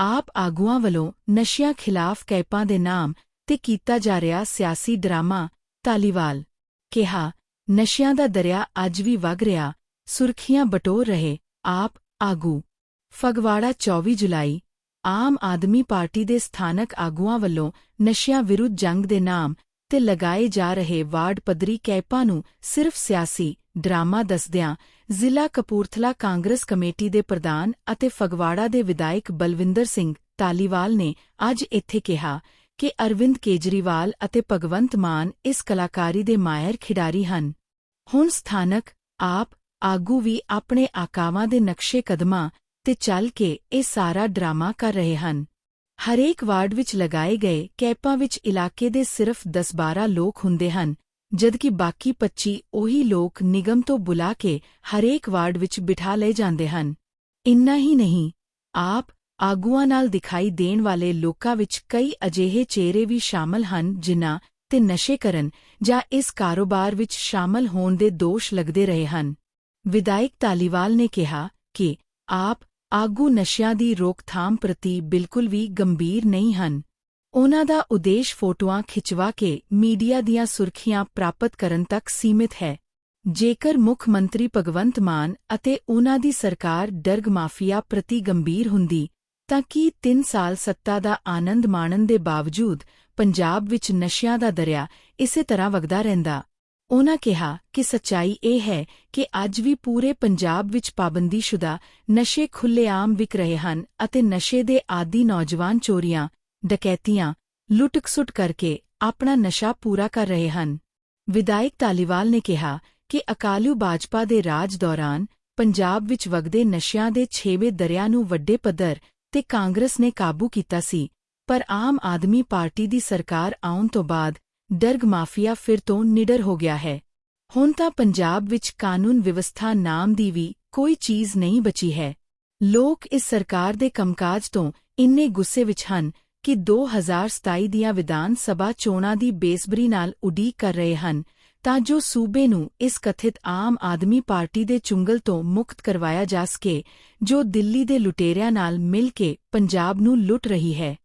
ਆਪ ਆਗੂਆਂ ਵੱਲੋਂ ਨਸ਼ਿਆਂ ਖਿਲਾਫ ਕੈਂਪਾਂ ਦੇ ਨਾਮ ਤੇ ਕੀਤਾ ਜਾ ਰਿਹਾ ਸਿਆਸੀ ਡਰਾਮਾ ਤਾਲੀਵਾਲ ਕਿਹਾ, ਨਸ਼ਿਆਂ ਦਾ ਦਰਿਆ ਅੱਜ ਵੀ ਵਗ ਰਿਹਾ, ਸੁਰਖੀਆਂ ਬਟੋਰ ਰਹੇ, ਆਪ ਆਗੂ। ਫਗਵਾੜਾ 24 ਜੁਲਾਈ, ਆਮ ਆਦਮੀ ਪਾਰਟੀ ਦੇ ਸਥਾਨਕ ਆਗੂਆਂ ਵੱਲੋਂ ਨਸ਼ਿਆਂ ਵਿਰੁੱਧ ਜੰਗ ਦੇ ਨਾਮ ਤੇ ਲਗਾਏ ਜਾ ਰਹੇ ਵਾਰਡ ਪੱਧਰੀ ਕੈਂਪਾਂ ਨੂੰ ਸਿਰਫ ਸਿਆਸੀ ਡਰਾਮਾ ਦੱਸਦਿਆਂ ਜ਼ਿਲ੍ਹਾ ਕਪੂਰਥਲਾ ਕਾਂਗਰਸ ਕਮੇਟੀ ਦੇ ਪ੍ਰਧਾਨ ਅਤੇ ਫਗਵਾੜਾ ਦੇ ਵਿਧਾਇਕ ਬਲਵਿੰਦਰ ਸਿੰਘ ਤਾਲੀਵਾਲ ਨੇ ਅੱਜ ਇੱਥੇ ਕਿਹਾ ਕਿ ਅਰਵਿੰਦ ਕੇਜਰੀਵਾਲ ਅਤੇ ਭਗਵੰਤ ਮਾਨ ਇਸ ਕਲਾਕਾਰੀ ਦੇ ਮਾਇਰ ਖਿਡਾਰੀ ਹਨ। ਹੁਣ ਸਥਾਨਕ, ਆਪ, ਆਗੂ ਵੀ ਆਪਣੇ ਆਕਾਵਾਂ ਦੇ ਨਕਸ਼ੇ ਕਦਮਾਂ ਤੇ ਚੱਲ ਕੇ ਇਹ ਸਾਰਾ ਡਰਾਮਾ ਕਰ ਰਹੇ ਹਨ। ਹਰੇਕ ਵਾਰਡ ਵਿੱਚ ਲਗਾਏ ਗਏ ਕੈਂਪਾਂ ਵਿੱਚ ਇਲਾਕੇ ਦੇ ਸਿਰਫ 10-12 ਲੋਕ ਹੁੰਦੇ ਹਨ ਜਦਕਿ ਬਾਕੀ 25 ਉਹੀ ਲੋਕ ਨਿਗਮ ਤੋਂ ਬੁਲਾ ਕੇ ਹਰੇਕ ਵਾਰਡ ਵਿੱਚ ਬਿਠਾ ਲਏ ਜਾਂਦੇ ਹਨ। ਇੰਨਾ ਹੀ ਨਹੀਂ, ਆਪ ਆਗੂਆਂ ਨਾਲ ਦਿਖਾਈ ਦੇਣ ਵਾਲੇ ਲੋਕਾਂ ਵਿੱਚ ਕਈ ਅਜਿਹੇ ਚਿਹਰੇ ਵੀ ਸ਼ਾਮਲ ਹਨ ਜਿਨ੍ਹਾਂ ਤੇ ਨਸ਼ੇ ਕਰਨ ਜਾਂ ਇਸ ਕਾਰੋਬਾਰ ਵਿੱਚ ਸ਼ਾਮਲ ਹੋਣ ਦੇ ਦੋਸ਼ ਲੱਗਦੇ ਰਹੇ ਹਨ। ਵਿਧਾਇਕ ਤਾਲੀਵਾਲ ਨੇ ਕਿਹਾ ਕਿ ਆਪ ਆਗੂ ਨਸ਼ਿਆਂ ਦੀ ਰੋਕਥਾਮ ਪ੍ਰਤੀ ਬਿਲਕੁਲ ਵੀ ਗੰਭੀਰ ਨਹੀਂ ਹਨ। ਉਨ੍ਹਾਂ ਦਾ ਉਦੇਸ਼ ਫੋਟੋਆਂ ਖਿਚਵਾ ਕੇ ਮੀਡੀਆ ਦੀਆਂ ਸੁਰਖੀਆਂ ਪ੍ਰਾਪਤ ਕਰਨ ਤੱਕ ਸੀਮਿਤ ਹੈ। ਜੇਕਰ ਮੁੱਖ ਮੰਤਰੀ ਭਗਵੰਤ ਮਾਨ ਅਤੇ ਉਨ੍ਹਾਂ ਦੀ ਸਰਕਾਰ ਡਰਗ ਮਾਫੀਆ ਪ੍ਰਤੀ ਗੰਭੀਰ ਹੁੰਦੀ, ਤਾਂ ਕੀ 3 ਸਾਲ ਸੱਤਾ ਦਾ ਆਨੰਦ ਮਾਣਨ ਦੇ ਬਾਵਜੂਦ ਪੰਜਾਬ ਵਿੱਚ ਨਸ਼ਿਆਂ ਦਾ ਦਰਿਆ ਇਸੇ ਤਰ੍ਹਾਂ ਵਗਦਾ ਰਹਿੰਦਾ? ਉਨ੍ਹਾਂ ਕਿਹਾ ਕਿ ਸੱਚਾਈ ਇਹ ਹੈ ਕਿ ਅੱਜ ਵੀ ਪੂਰੇ ਪੰਜਾਬ ਵਿੱਚ ਪਾਬੰਦੀਸ਼ੁਦਾ ਨਸ਼ੇ ਖੁੱਲ੍ਹੇਆਮ ਵਿਕ ਰਹੇ ਹਨ ਅਤੇ ਨਸ਼ੇ ਦੇ ਆਦੀ ਨੌਜਵਾਨ ਚੋਰੀਆਂ ਡਕੈਤੀਆਂ ਲੁੱਟਖਸੁੱਟ ਕਰਕੇ ਆਪਣਾ ਨਸ਼ਾ ਪੂਰਾ ਕਰ ਰਹੇ ਹਨ। ਵਿਧਾਇਕ ਤਾਲੀਵਾਲ ਨੇ ਕਿਹਾ ਕਿ ਅਕਾਲੂ ਭਾਜਪਾ ਦੇ ਰਾਜ ਦੌਰਾਨ ਪੰਜਾਬ ਵਿੱਚ ਵਗਦੇ ਨਸ਼ਿਆਂ ਦੇ ਛੇਵੇਂ ਦਰਿਆ ਨੂੰ ਵੱਡੇ ਪੱਧਰ ਤੇ ਕਾਂਗਰਸ ਨੇ ਕਾਬੂ ਕੀਤਾ ਸੀ, ਪਰ ਆਮ ਆਦਮੀ ਪਾਰਟੀ ਦੀ ਸਰਕਾਰ ਆਉਣ ਤੋਂ ਬਾਅਦ ਡਰਗ ਮਾਫੀਆ ਫਿਰ ਤੋਂ ਨਿਡਰ ਹੋ ਗਿਆ ਹੈ। ਹੁਣ ਤਾਂ ਪੰਜਾਬ ਵਿੱਚ ਕਾਨੂੰਨ ਵਿਵਸਥਾ ਨਾਮ ਦੀ ਵੀ ਕੋਈ ਚੀਜ਼ ਨਹੀਂ ਬਚੀ ਹੈ। ਲੋਕ ਇਸ ਸਰਕਾਰ ਦੇ ਕੰਮਕਾਜ ਤੋਂ ਇੰਨੇ ਗੁੱਸੇ ਵਿੱਚ ਹਨ ਕਿ 2027 ਦੀਆਂ ਵਿਧਾਨ ਸਭਾ ਚੋਣਾਂ ਦੀ ਬੇਸਬਰੀ ਨਾਲ ਉਡੀਕ ਕਰ ਰਹੇ ਹਨ, ਤਾਂ ਜੋ ਸੂਬੇ ਨੂੰ ਇਸ ਕਥਿਤ ਆਮ ਆਦਮੀ ਪਾਰਟੀ ਦੇ ਚੁੰਗਲ ਤੋਂ ਮੁਕਤ ਕਰਵਾਇਆ ਜਾ ਸਕੇ, ਜੋ ਦਿੱਲੀ ਦੇ ਲੁਟੇਰਿਆਂ ਨਾਲ ਮਿਲ ਕੇ ਪੰਜਾਬ ਨੂੰ ਲੁੱਟ ਰਹੀ ਹੈ।